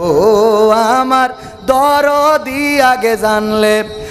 ও আমার দরদি আগে জানলে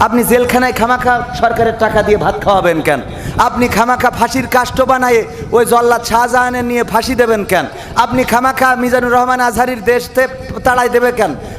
আপনি জেলখানায় খামাখা সরকারের টাকা দিয়ে ভাত খাওয়াবেন কেন? আপনি খামাখা ফাঁসির কাষ্ট বানায়ে ওই জল্লাদ শাহজাহানের নিয়ে ফাঁসি দেবেন কেন? আপনি খামাখা মিজানুর রহমান আজহারির দেশতে তাড়াই দেবে কেন?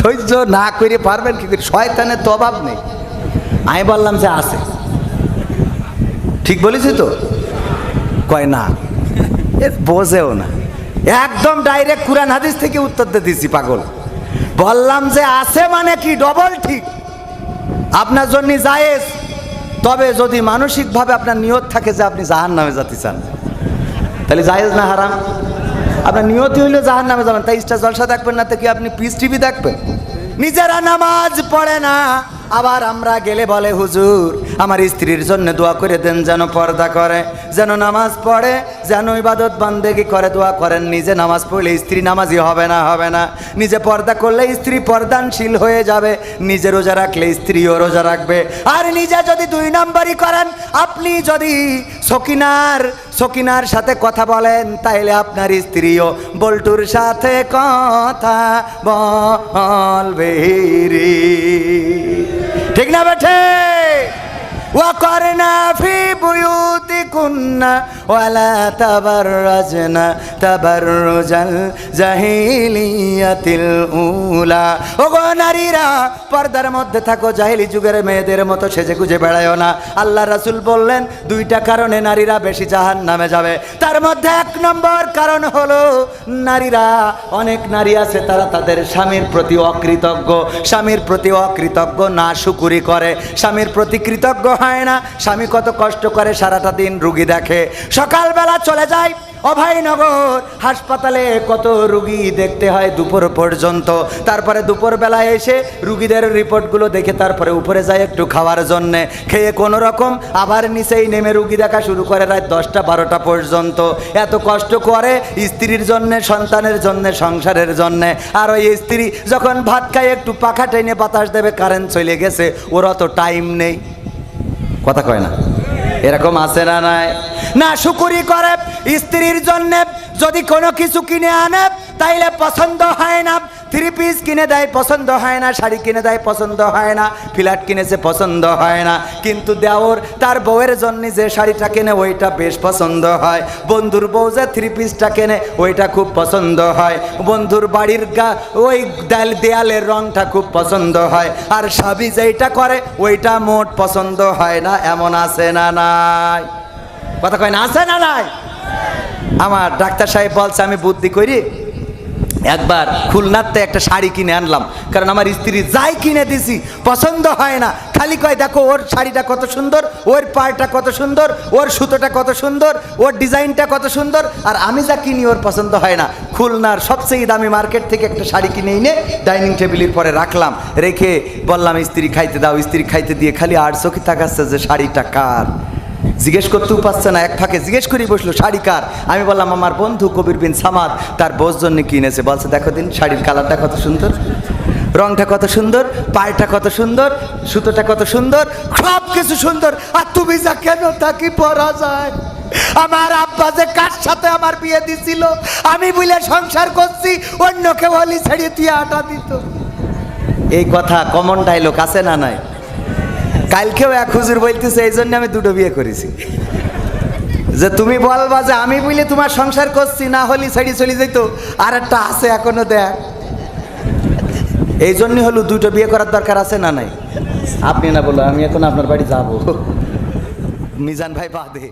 সহ্য না করে পারবেন কি শয়তানের তো অভাব নেই। আমি বললাম যে আছে। ঠিক বলেছি তো? কয় না, এ বোঝেও না। একদম ডাইরেক্ট কুরআন হাদিস থেকে উত্তর দিয়ে দিছি পাগল। বললাম যে আছে মানে কি ডবল ঠিক। আপনার জন্য জায়েজ। তবে যদি মানসিকভাবে আপনার নিয়ত থাকে যে আপনি জাহান নামে যেতে চান, তাহলে জায়েজ না হারাম? আপনার নিয়তি হইলে জাহান নামে যাবেন, তাই ইস্টা জলসা দেখবেন না, তো কি আপনি পিস টিভি দেখবেন? নিজেরা নামাজ পড়ে না, আবার আমরা গেলে বলে, হুজুর, আমার স্ত্রীর জন্য দোয়া করে দেন যেন পর্দা করে, যেন নামাজ পড়ে, যেন ইবাদত বান্দেগি করে, দোয়া করেন, নিজে নামাজ পড়লে স্ত্রী নামাজি হবে না হবে না। নিজে পর্দা করলে স্ত্রী পর্দানশীল হয়ে যাবে, নিজে রোজা রাখলে স্ত্রীও রোজা রাখবে। আর নিজে যদি দুই নাম্বারই করেন আপনি যদি সকিনার সকিনার সাথে কথা বলেন, তাইলে আপনার স্ত্রীও বল্টুর সাথে কথা বলবে ঠিক না বেঠে? ওয়া করে না ফি বুয়ুতি কুন্না ولا تبرجن تبرج الجاهلية الأولى ওগো নারীরা পর্দার মধ্যে থাকো জাহিলি যুগের মেয়েদের মতো সেজে গুজে বেড়ায়ও না আল্লাহ রাসূল বললেন দুইটা কারণে নারীরা বেশি জাহান নামে যাবে তার মধ্যে এক নম্বর কারণ হলো নারীরা অনেক নারী আছে তারা তাদের স্বামীর প্রতি অকৃতজ্ঞ স্বামীর প্রতি অকৃতজ্ঞ না শুকুরি করে স্বামীর প্রতি কৃতজ্ঞ হয় না স্বামী কত কষ্ট করে সারাটা দিন রুগী দেখে সকালবেলা চলে যায় অভয়নগর হাসপাতালে কত রুগী দেখতে হয় দুপুর পর্যন্ত। তারপরে দুপুরবেলা এসে রুগীদের রিপোর্টগুলো দেখে তারপরে উপরে যায় একটু খাওয়ার জন্যে। খেয়ে কোনো রকম আবার নিচেই নেমে রুগী দেখা শুরু করে রাত দশটা বারোটা পর্যন্ত। এত কষ্ট করে স্ত্রীর জন্যে, সন্তানের জন্যে, সংসারের জন্যে। আর ওই স্ত্রী যখন ভাত খায়, একটু পাখা টেনে বাতাস দেবে কারেন্ট চলে গেছে, ওর অত টাইম নেই। কথা কয় না। এরকম আছে না নাই? না, শুকুরি করে স্ত্রীর জন্যে যদি কোনো কিছু কিনে আনে, তাইলে পছন্দ হয় না। থ্রি পিস কিনে দেয়, পছন্দ হয় না, শাড়ি কিনে দেয়, পছন্দ হয় না, ফ্ল্যাট কিনেছে, পছন্দ হয় না। কিন্তু দেওর তার বউয়ের জন্য যে শাড়িটা কেনে, ওইটা বেশ পছন্দ হয়। বন্ধুর বউ যে থ্রি পিসটা কেনে, ওইটা খুব পছন্দ হয়। বন্ধুর বাড়ির গা, ওই দেয়াল, দেয়ালের রংটা খুব পছন্দ হয়। আর স্বামী যেইটা করে, ওইটা মোট পছন্দ হয় না, এমন আছে না নাই। কথা কয় না, আছে না নাই? আমার ডাক্তার সাহেব বলছে, আমি বুদ্ধি করি। একবার খুলনাতে একটা শাড়ি কিনে আনলাম। কারণ আমার স্ত্রী যাই কিনে দিছি, পছন্দ হয় না। খালি কয়, দেখো, ওর শাড়িটা কত সুন্দর, ওর পাড়টা কত সুন্দর, ওর সুতোটা কত সুন্দর, ওর ডিজাইনটা কত সুন্দর, আর আমি যা কিনি ওর পছন্দ হয় না। খুলনার সবচেয়ে দামি মার্কেট থেকে একটা শাড়ি কিনে এনে ডাইনিং টেবিলের পরে রাখলাম। রেখে বললাম, স্ত্রী, খাইতে দাও। স্ত্রী খাইতে দিয়ে খালি আর চোখে তাকাচ্ছে যে শাড়িটা কার। জিজ্ঞেস করতেও পারছে না, এক ফাঁকে জিজ্ঞেস করেই বসল, শাড়ি কার? আমি বললাম, আমার বন্ধু কবির বিন সামাদ, তার বোস জন্য কিনেছে। বলছে, দেখো দিন, শাড়ির কালারটা কত সুন্দর, রংটা কত সুন্দর, পায়েটা কত সুন্দর, সুতোটা কত সুন্দর সব কিছু সুন্দর। আর তুমি যা কেন তা কি পরা যায়? আমার আব্বা যে কার সাথে আমার বিয়ে দিছিল, আমি বলে সংসার করছি, অন্য কেউ হলি ছেড়ে দিয়ে আটা দিত। এই কথা কমন ডায়লগ আছে না নাই? কালকেও এক হুজুর বলতেছে এই জন্য আমি দুটো বিয়ে করেছি। যে তুমি বলবা যে, আমি বুঝলে তোমার সংসার করছি, না হলি ছাড়ি চলে যেত আর একটা আছে এখনও দেখ। এই জন্যই হলো দুটো বিয়ে করার দরকার আছে না নাই? আপনি না বলো, আমি এখন আপনার বাড়ি যাব। মিজান ভাই বাদে।